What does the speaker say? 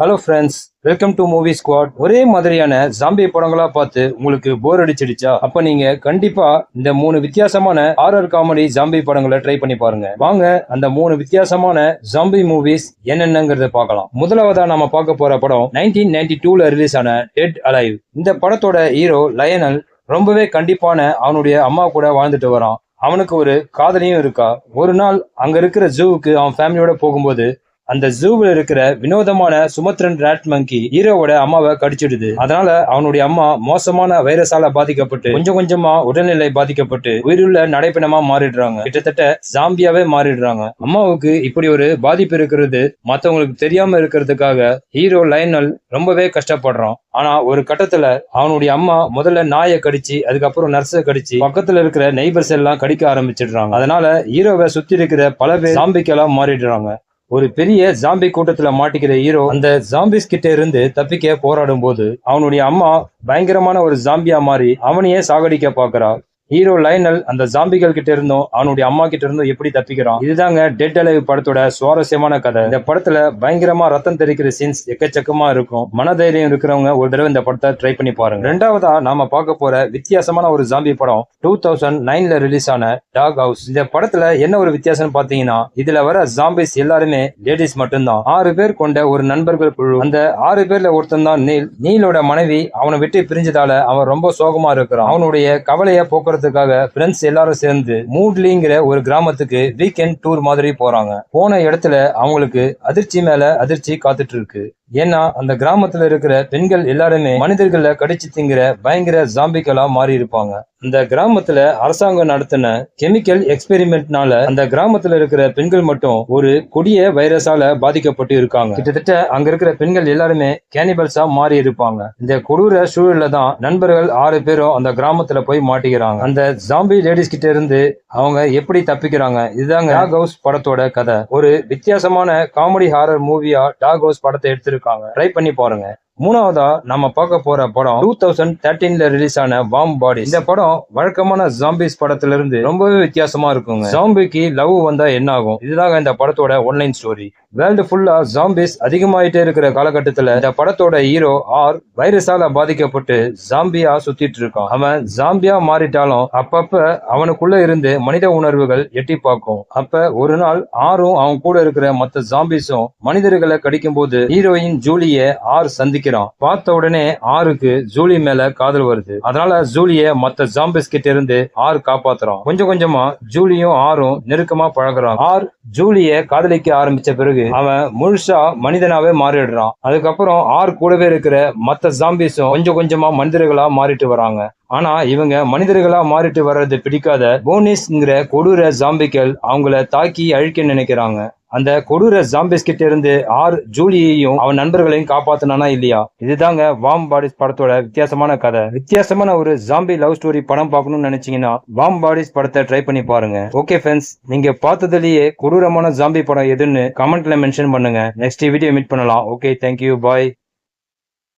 Hello friends welcome to movie squad ஒரே மாதிரியான zombie படங்களா பார்த்து உங்களுக்கு போர் அடிச்சிடுச்சா? அப்ப நீங்க கண்டிப்பா இந்த மூணு வித்தியாசமான ஹாரர் காமெடி ஜாம்பி படங்களை ட்ரை பண்ணி பாருங்க. வாங்க அந்த மூணு வித்தியாசமான ஜாம்பி மூவிஸ் என்னென்னங்கறத பார்க்கலாம். முதலாவதா நம்ம பார்க்க போற படம் நைன்டீன் நைன்டி டூல ரிலீஸ் ஆன டெட் அலைவ் இந்த படத்தோட ஹீரோ லயனல் ரொம்பவே கண்டிப்பான அவனுடைய அம்மா கூட வாழ்ந்துட்டு வரான். அவனுக்கு ஒரு காதலியும் இருக்கா. ஒரு நாள் அங்க இருக்கிற ஜூவுக்கு அவன் ஃபேமிலியோட போகும்போது அந்த ஜூவில் இருக்கிற வினோதமான சுமத்ரன் ராட் மங்கி ஹீரோவோட அம்மாவை கடிச்சிடுது. அதனால அவனுடைய அம்மா மோசமான வைரஸால பாதிக்கப்பட்டு கொஞ்சம் கொஞ்சமா உடல்நிலை பாதிக்கப்பட்டு உயிருள்ள நடைப்பிணமா மாறிடுறாங்க. கிட்டத்தட்ட ஜாம்பியாவே மாறிடுறாங்க. அம்மாவுக்கு இப்படி ஒரு பாதிப்பு இருக்கிறது மத்தவங்களுக்கு தெரியாம இருக்கிறதுக்காக ஹீரோ லைனல் ரொம்பவே கஷ்டப்படுறான். ஆனா ஒரு கட்டத்துல அவனுடைய அம்மா முதல்ல நாயை கடிச்சு அதுக்கப்புறம் நர்ஸை கடிச்சு பக்கத்துல இருக்கிற நெய்பர்ஸ் எல்லாம் கடிக்க ஆரம்பிச்சிடுறாங்க. அதனால ஹீரோவை சுத்தி இருக்கிற பல பேர் ஜாம்பிக்கெல்லாம் மாறிடுறாங்க. ஒரு பெரிய ஜாம்பி கூட்டத்துல மாட்டிக்கிற ஹீரோ அந்த ஜாம்பிஸ் கிட்ட இருந்து தப்பிக்க போராடும் போது அவனுடைய அம்மா பயங்கரமான ஒரு ஜாம்பியா மாறி அவனையே சாகடிக்க பாக்குறா ஹீரோ லைனல் அந்த ஜாம்பிகள் கிட்ட இருந்தும் அவனுடைய அம்மா கிட்ட இருந்தும் எப்படி தப்பிக்கிறான்? இதுதாங்க டெட் அலைவ் படத்தோட சுவாரஸ்யமான கதை. இந்த படத்துல பயங்கரமா ரத்தம் தெரிக்கிற சீன்ஸ் எக்கச்சக்கமா இருக்கும். மனதைரியம் இருக்கிறவங்க ஒரு தடவை இந்த படத்தை ட்ரை பண்ணி பாருங்க. ரெண்டாவதா நாம பார்க்க போற வித்தியாசமான ஒரு ஜாம்பி படம் டூ தௌசண்ட் நைன்ல ரிலீஸ் ஆன டாக் ஹவுஸ் இந்த படத்துல என்ன ஒரு வித்தியாசம் பாத்தீங்கன்னா இதுல வர ஜாம்பிஸ் எல்லாருமே லேடிஸ் மட்டும்தான். ஆறு பேர் கொண்ட ஒரு நண்பர்கள் குழு. அந்த ஆறு பேர்ல ஒருத்தன் தான் நீல். நீலோட மனைவி அவனை விட்டு பிரிஞ்சதால அவன் ரொம்ப சோகமா இருக்கிறான். அவனுடைய கவலையை போக்குறது போக்குறதுக்காக ஃப்ரெண்ட்ஸ் எல்லாரும் சேர்ந்து மூட்லிங்கிற ஒரு கிராமத்துக்கு வீக்கெண்ட் டூர் மாதிரி போறாங்க. போன இடத்துல அவங்களுக்கு அதிர்ச்சி மேல அதிர்ச்சி காத்துட்டு இருக்கு. ஏன்னா அந்த கிராமத்துல இருக்கிற பெண்கள் எல்லாருமே மனிதர்களை கடிச்சு திங்கிற பயங்கர ஜாம்பிகளா மாறி இருப்பாங்க அந்த கிராமத்துல அரசாங்கம் நடத்தின கெமிக்கல் எக்ஸ்பெரிமெண்ட்னால அந்த கிராமத்துல இருக்கிற பெண்கள் மட்டும் ஒரு கொடிய வைரஸால பாதிக்கப்பட்டு இருக்காங்க. கிட்டத்தட்ட அங்க இருக்கிற பெண்கள் எல்லாருமே கேனிபல்ஸா மாறி இருப்பாங்க இந்த கொடூர சூழல்ல தான் நண்பர்கள் ஆறு பேரும் அந்த கிராமத்துல போய் மாட்டிக்கிறாங்க. அந்த ஜாம்பி லேடிஸ் கிட்ட இருந்து அவங்க எப்படி தப்பிக்கிறாங்க? இதுதாங்க டாக் ஹவுஸ் படத்தோட கதை. ஒரு வித்தியாசமான காமெடி ஹாரர் மூவியா டாக் ஹவுஸ் படத்தை எடுத்திருக்காங்க. ட்ரை பண்ணி பாருங்க. மூணாவதா நம்ம பார்க்க போற படம் டூ தௌசண்ட் தேர்ட்டீன்ல ரிலீஸ் ஆன வாம் பாடி இந்த படம் வழக்கமான ஜாம்பிஸ் படத்துல இருந்து ரொம்பவே வித்தியாசமா இருக்குங்க. ஜாம்பிக்கு லவ் வந்தா என்ன ஆகும் இதுதாங்க இந்த படத்தோட ஒன்லைன் ஸ்டோரி வேர்ல்டு ஃபுல்லா ஜாம்பிஸ் அதிகமாயிட்டே இருக்கிற காலகட்டத்துல இந்த படத்தோட ஹீரோ ஆர் வைரஸால பாதிக்கப்பட்டு ஜாம்பியா சுத்திட்டு இருக்கான். அவன் ஜாம்பியா மாறிட்டாலும் அப்பப்ப அவனுக்குள்ள இருந்து மனித உணர்வுகள் எட்டி பார்க்கும். அப்ப ஒரு நாள் ஆரும் அவன் கூட இருக்கிற மத்த ஜாம்பிஸும் மனிதர்களை கடிக்கும் போது ஹீரோயின் ஜூலிய ஆர் சந்திக்கிறான் பார்த்த உடனே ஆருக்கு ஜூலி மேல காதல் வருது. அதனால ஜூலிய மத்த ஜாம்பிஸ் கிட்ட இருந்து ஆர் காப்பாத்துறான். கொஞ்சம் கொஞ்சமா ஜூலியும் ஆரும் நெருக்கமா பழகுறான். ஆர் ஜூலிய காதலிக்க ஆரம்பிச்ச பிறகு அவன் முழுசா மனிதனாவே மாறிடுறான். அதுக்கப்புறம் ஆர் கூடவே இருக்கிற மத்த ஜாம்பிஸும் கொஞ்சம் கொஞ்சமா மனிதர்களா மாறிட்டு வராங்க. ஆனா இவங்க மனிதர்களா மாறிட்டு வர்றது பிடிக்காத போனிஸ்ங்கிற கொடூர ஜாம்பிக்கள் அவங்கள தாக்கி அழிக்க நினைக்கிறாங்க. அந்த கொடூர ஜாம்பிஸ் கிட்ட இருந்து ஆர் ஜூலியையும் அவன் நண்பர்களையும் காப்பாத்தினானா இல்லையா? இதுதாங்க வாம் பாடிஸ் படத்தோட வித்தியாசமான கதை. வித்தியாசமான ஒரு ஜாம்பி லவ் ஸ்டோரி படம் பார்க்கணும்னு நினைச்சீங்கன்னா வாம் பாடிஸ் படத்தை ட்ரை பண்ணி பாருங்க. ஓகே ஃப்ரெண்ட்ஸ் நீங்க பார்த்ததுலயே கொடூரமான ஜாம்பி படம் எதுன்னு கமெண்ட்ல மென்ஷன் பண்ணுங்க. நெக்ஸ்ட் வீடியோ மீட் பண்ணலாம். Okay thank you bye